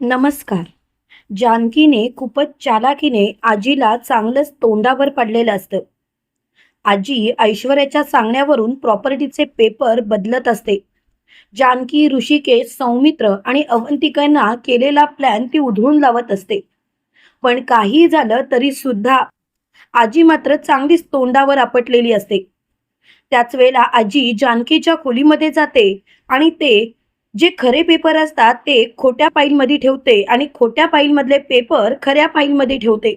नमस्कार. जानकीने खूपच चालाकीने आजीला चांगलंच तोंडावर पडलेलं असतं. आजी ऐश्वर्याच्या सांगण्यावरून प्रॉपर्टीचे पेपर बदलत असते. जानकी ऋषिकेश सौमित्र आणि अवंतिकांना केलेला प्लॅन ती उधळून लावत असते. पण काही झालं तरी सुद्धा आजी मात्र चांगलीच तोंडावर आपटलेली असते. त्याच वेळेला आजी जानकीच्या खोलीमध्ये जाते आणि ते जे खरे पेपर असतात ते खोट्या फाईलमध्ये ठेवते आणि खोट्या फाईलमधले पेपर खऱ्या फाईलमध्ये ठेवते.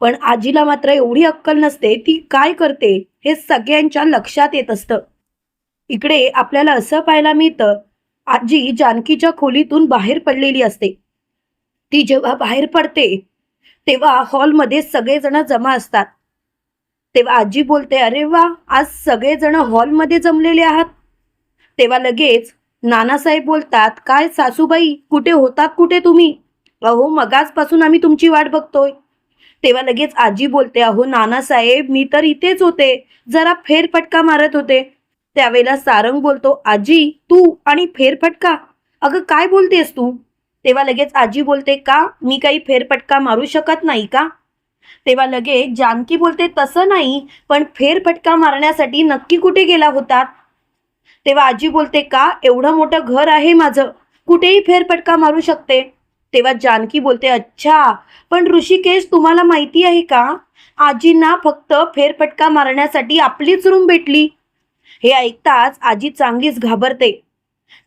पण आजीला मात्र एवढी अक्कल नसते ती काय करते हे सगळ्यांच्या लक्षात येत असतं. इकडे आपल्याला असं पाहायला मिळतं आजी जानकीच्या खोलीतून बाहेर पडलेली असते. ती जेव्हा बाहेर पडते तेव्हा हॉलमध्ये सगळेजण जमा असतात. तेव्हा आजी बोलते अरे वा आज सगळेजण हॉलमध्ये जमलेले आहात. तेव्हा लगेच नानासाहेब बोलतात काय सासूबाई कुठे होतात कुठे तुम्ही? अहो मगाचपासून आम्ही तुमची वाट बघतोय. तेव्हा लगेच आजी बोलते अहो नानासाहेब मी तर इथेच होते. जरा फेरफटका मारत होते. त्यावेळेला सारंग बोलतो आजी तू आणि फेरफटका? अगं काय बोलतेस तू? तेव्हा लगेच आजी बोलते का? मी काही फेरफटका मारू शकत नाही का? तेव्हा लगेच जानकी बोलते तसं नाही पण फेरफटका मारण्यासाठी नक्की कुठे गेला होतात तेव्हा आजी बोलते का? एवढं मोठं घर आहे माझं. कुठेही फेरफटका मारू शकते. तेव्हा जानकी बोलते अच्छा पण ऋषिकेश तुम्हाला माहिती आहे का? आजींना फक्त फेरफटका मारण्यासाठी आपलीच रूम भेटली. हे ऐकताच आजी चांगलीच घाबरते.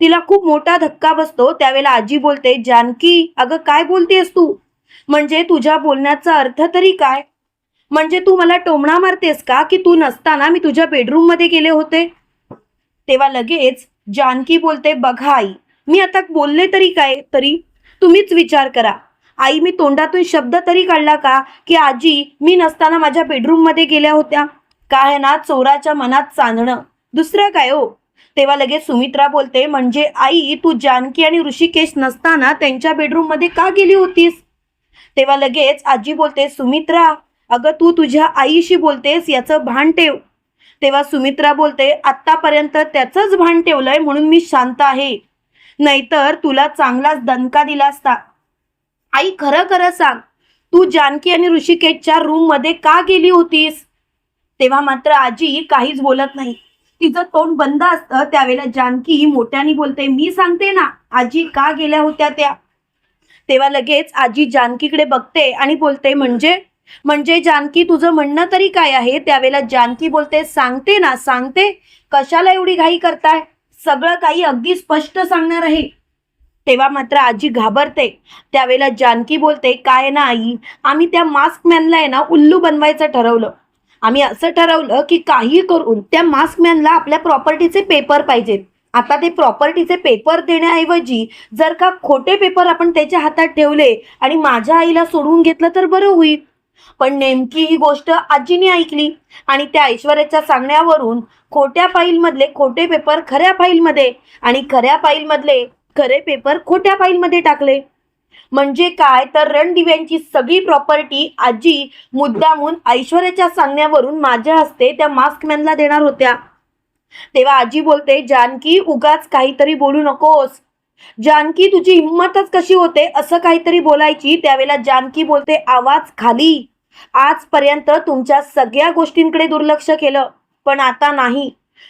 तिला खूप मोठा धक्का बसतो. त्यावेळेला आजी बोलते जानकी अगं काय बोलतेस तू? म्हणजे तुझ्या बोलण्याचा अर्थ तरी काय? म्हणजे तू मला टोमणा मारतेस का? की तू नसताना मी तुझ्या बेडरूममध्ये गेले होते? तेव्हा लगेच जानकी बोलते बघा आई मी आता बोलले तरी काय? तरी तुम्हीच विचार करा. आई मी तोंडातून शब्द तरी काढला का? की आजी मी नसताना माझ्या बेडरूममध्ये गेल्या होत्या. काय ना चोराच्या मनात चांदणं. दुसरं काय हो? तेव्हा लगेच सुमित्रा बोलते म्हणजे आई तू जानकी आणि ऋषिकेश नसताना त्यांच्या बेडरूममध्ये का गेली होतीस? तेव्हा लगेच आजी बोलते सुमित्रा अगं तू तुझ्या आईशी बोलतेस याचं भान ठेव. तेव्हा सुमित्रा बोलते आत्तापर्यंत त्याचंच भान ठेवलंय म्हणून मी शांत आहे. नाहीतर तुला चांगलाच दणका दिला असता. आई खरं खरं सांग. तू जानकी आणि ऋषिकेशच्या रूममध्ये का गेली होतीस? तेव्हा मात्र आजी काहीच बोलत नाही. तिचं तोंड बंद असतं त्यावेळेला जानकी मोठ्याने बोलते मी सांगते ना आजी का गेल्या होत्या त्या? तेव्हा लगेच आजी जानकीकडे बघते आणि बोलते म्हणजे म्हणजे जानकी तुझं म्हणणं तरी काय आहे? त्यावेळेला जानकी बोलते सांगते ना सांगते. कशाला एवढी घाई करताय? सगळं काही अगदी स्पष्ट सांगणार आहे. तेव्हा मात्र आजी घाबरते. त्यावेळेला जानकी बोलते काय ना आई आम्ही त्या मास्क मॅनला आहे ना उल्लू बनवायचं ठरवलं. आम्ही असं ठरवलं की काही करून त्या मास्क मॅनला आपल्या प्रॉपर्टीचे पेपर पाहिजेत. आता ते प्रॉपर्टीचे पेपर देण्याऐवजी जर का खोटे पेपर आपण त्याच्या हातात ठेवले आणि माझ्या आईला सोडवून घेतलं तर बरं होईल. पण नेमकी ही गोष्ट आजीने ऐकली आणि त्या ऐश्वर्याच्या सांगण्यावरून खोट्या फाईलमधले खोटे पेपर खऱ्या फाईलमध्ये आणि खऱ्या फाईलमधले खरे पेपर खोट्या फाईलमध्ये टाकले. म्हणजे काय? तर रणदिव्यांची सगळी प्रॉपर्टी आजी मुद्दामून ऐश्वर्याच्या सांगण्यावरून माझ्या हस्ते त्या मास्कमॅनला देणार होत्या. तेव्हा आजी बोलते जानकी उगाच काहीतरी बोलू नकोस. जानकी तुझी हिंमतच कशी होते? असं काहीतरी बोलायची त्यावेळेला जानकी बोलते आवाज खाली. आजपर्यंत तुमच्या सगळ्या गोष्टींकडे दुर्लक्ष केलं पण आता नाही.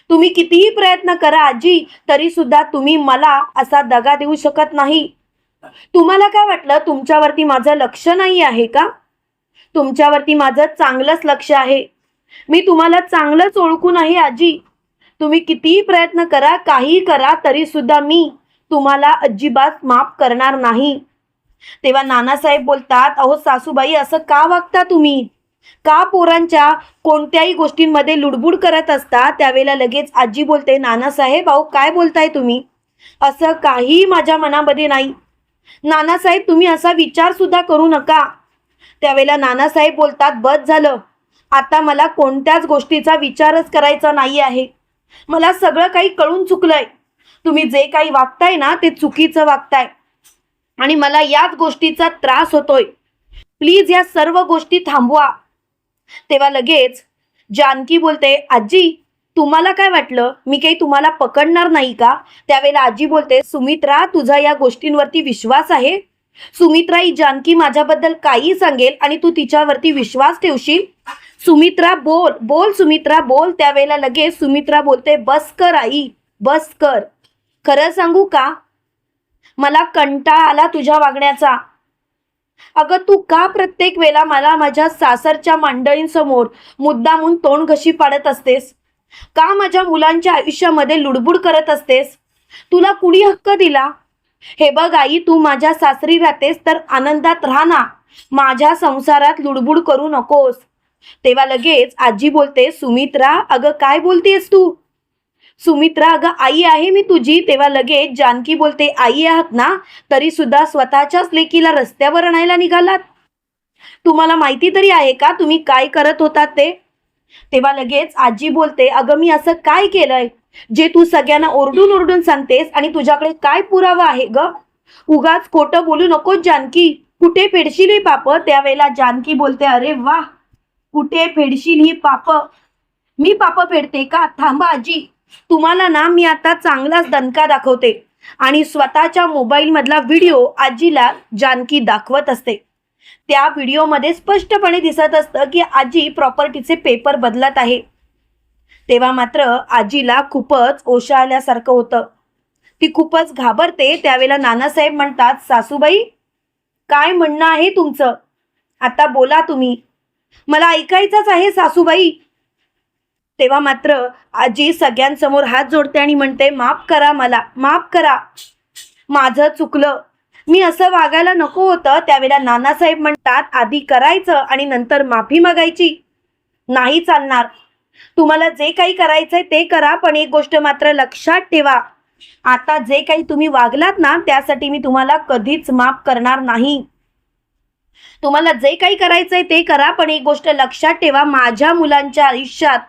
तुम्ही कितीही प्रयत्न करा आजी तरी सुद्धा तुम्ही मला असा दगा देऊ शकत नाही. तुम्हाला काय वाटलं? तुमच्यावरती माझं लक्ष नाही आहे का? तुमच्यावरती माझं चांगलंच लक्ष आहे. मी तुम्हाला चांगलंच ओळखून आहे आजी. तुम्ही कितीही प्रयत्न करा काही करा तरी सुद्धा मी तुम्हाला अजिबात माफ करणार नाही. तेव्हा नानासाहेब बोलतात अहो सासूबाई असं का वागता तुम्ही? का पोरांच्या कोणत्याही गोष्टींमध्ये लुडबुड करत असता? त्यावेळेला लगेच आजी बोलते नानासाहेब अहो काय बोलताय तुम्ही? असं काही माझ्या मनामध्ये नाही. नानासाहेब तुम्ही असा विचार सुद्धा करू नका. त्यावेळेला नानासाहेब बोलतात बस झालं. आता मला कोणत्याच गोष्टीचा विचारच करायचा नाही आहे. मला सगळं काही कळून चुकलंय. तुम्ही जे काही वागताय ना ते चुकीचं वागताय. आणि मला याच गोष्टीचा त्रास होतोय. प्लीज या सर्व गोष्टी थांबवा. तेव्हा लगेच जानकी बोलते आजी तुम्हाला काय वाटलं? मी काही तुम्हाला पकडणार नाही का? त्यावेळेला आजी बोलते सुमित्रा तुझा या गोष्टींवरती विश्वास आहे? सुमित्रा ही जानकी माझ्याबद्दल काही सांगेल आणि तू तिच्यावरती विश्वास ठेवशील? सुमित्रा बोल बोल सुमित्रा बोल. त्यावेळेला लगेच सुमित्रा बोलते बस कर आई बस कर. खरं सांगू का? मला कंटाळा आला तुझ्या वागण्याचा. अगं तू का प्रत्येक वेळेला मला माझ्या सासरच्या मंडळींसमोर मुद्दामून तोंड घशी पाडत असतेस? का माझ्या मुलांच्या आयुष्यामध्ये लुडबुड करत असतेस? तुला कुणी हक्क दिला? हे बघ आई तू माझ्या सासरी राहतेस तर आनंदात राहा ना. माझ्या संसारात लुडबुड करू नकोस. तेव्हा लगेच आजी बोलते सुमित्रा अगं काय बोलतेस तू? सुमित्रा अगं आई आहे मी तुझी. तेव्हा लगेच जानकी बोलते आई आहात ना? तरी सुद्धा स्वतःच्याच लेकीला रस्त्यावर आणायला निघालात? तुम्हाला माहिती तरी आहे का तुम्ही काय करत होतात ते? तेव्हा लगेच आजी बोलते अगं मी असं काय केलंय? जे तू सगळ्यांना ओरडून ओरडून सांगतेस आणि तुझ्याकडे काय पुरावा आहे ग? उगाच खोटं बोलू नकोस जानकी. कुठे फेडशील ही पाप? त्यावेळेला जानकी बोलते अरे वा कुठे फेडशील ही पाप? मी पाप फेडते का? थांबा आजी. तुम्हाला ना मी आता चांगलाच दणका दाखवते. आणि स्वतःच्या मोबाईलमधला व्हिडिओ आजीला जानकी दाखवत असते. त्या व्हिडिओमध्ये स्पष्टपणे दिसत असतं की आजी प्रॉपर्टीचे पेपर बदलत आहे. तेव्हा मात्र आजीला खूपच ओशा आल्यासारखं होतं. ती खूपच घाबरते त्यावेळेला नानासाहेब म्हणतात सासूबाई काय म्हणणं आहे तुमचं? आता बोला तुम्ही. मला ऐकायचंच आहे सासूबाई. तेव्हा मात्र आजी सगळ्यांसमोर हात जोडते आणि म्हणते माफ करा मला माफ करा. माझं चुकलं. मी असं वागायला नको होतं. त्यावेळेला नानासाहेब म्हणतात आधी करायचं आणि नंतर माफी मागायची. नाही चालणार. तुम्हाला जे काही करायचंय ते करा पण एक गोष्ट मात्र लक्षात ठेवा. आता जे काही तुम्ही वागलात ना त्यासाठी मी तुम्हाला कधीच माफ करणार नाही. तुम्हाला जे काही करायचंय ते करा पण एक गोष्ट लक्षात ठेवा माझ्या मुलांच्या आयुष्यात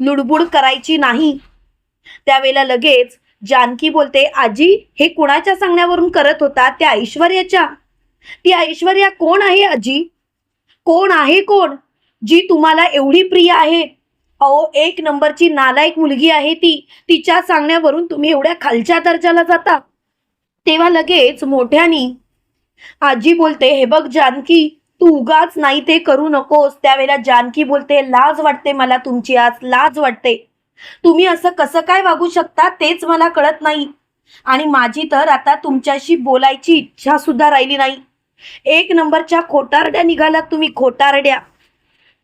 लुडबुड करायची नाही. त्यावेळेला लगेच जानकी बोलते आजी हे कुणाच्या सांगण्यावरून करत होता? त्या ऐश्वर्याच्या. ती ऐश्वर्या कोण आहे आजी? कोण आहे कोण? जी तुम्हाला एवढी प्रिय आहे. अहो एक नंबरची नालायक मुलगी आहे ती. तिच्या सांगण्यावरून तुम्ही एवढ्या खालच्या दर्जाला जाता. तेव्हा लगेच मोठ्यानी आजी बोलते हे बघ जानकी तू उगाच नाही ते करू नकोस. त्यावेळेला जानकी बोलते लाज वाटते मला तुमची आज लाज वाटते. तुम्ही असं कसं काय वागू शकता तेच मला कळत नाही. आणि माझी तर आता तुमच्याशी बोलायची इच्छा सुद्धा राहिली नाही. एक नंबरच्या खोटारड्या निघालात तुम्ही खोटारड्या.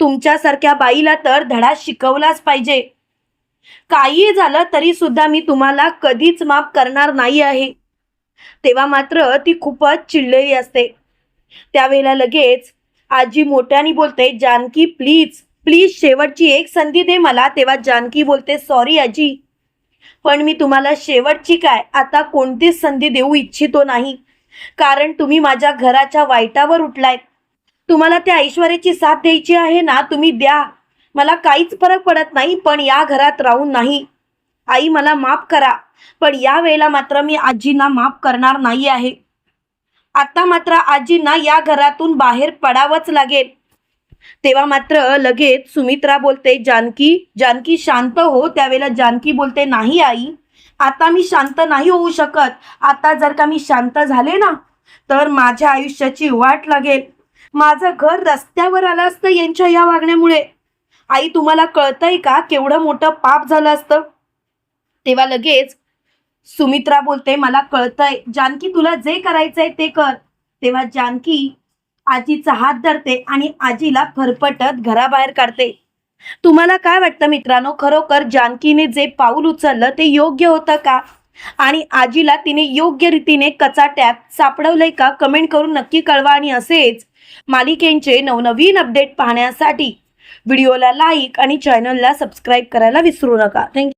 तुमच्यासारख्या बाईला तर धडा शिकवलाच पाहिजे. काही झालं तरी सुद्धा मी तुम्हाला कधीच माफ करणार नाही आहे. तेव्हा मात्र ती खूपच चिडलेली असते. त्यावेळेला लगेच आजी मोठ्याने बोलते जानकी प्लीज प्लीज शेवटची एक संधी दे मला. तेव्हा जानकी बोलते सॉरी आजी. पण मी तुम्हाला शेवटची काय आता कोणतीच संधी देऊ इच्छितो नाही. कारण तुम्ही माझ्या घराच्या वाईटावर उठलाय तुम्हाला त्या ऐश्वर्याची साथ द्यायची आहे ना तुम्ही द्या. मला काहीच फरक पडत नाही पण या घरात राहून नाही. आई मला माफ करा पण या वेळेला मात्र मी आजींना माफ करणार नाही आहे. आता मात्र आजींना या घरातून बाहेर पडावंच लागेल. तेव्हा मात्र लगेच सुमित्रा बोलते जानकी जानकी शांत हो. त्यावेळेला जानकी बोलते नाही आई आता मी शांत नाही होऊ शकत. आता जर का मी शांत झाले ना तर माझ्या आयुष्याची वाट लागेल. माझं घर रस्त्यावर आलं असतं यांच्या या वागण्यामुळे. आई तुम्हाला कळतंय का केवढं मोठं पाप झालं असतं? तेव्हा लगेच सुमित्रा बोलते मला कळतंय जानकी तुला जे करायचंय ते कर. तेव्हा जानकी आजीचा हात धरते आणि आजीला फरफटत घराबाहेर काढते. तुम्हाला काय वाटतं मित्रांनो खरोखर जानकीने जे पाऊल उचललं ते योग्य होतं का? आणि आजीला तिने योग्य रीतीने कचाट्यात सापडवलंय का? कमेंट करून नक्की कळवा आणि असेच मालिकेंचे नवनवीन अपडेट पाहण्यासाठी व्हिडिओला लाईक आणि चॅनलला सबस्क्राईब करायला विसरू नका. थँक्यू.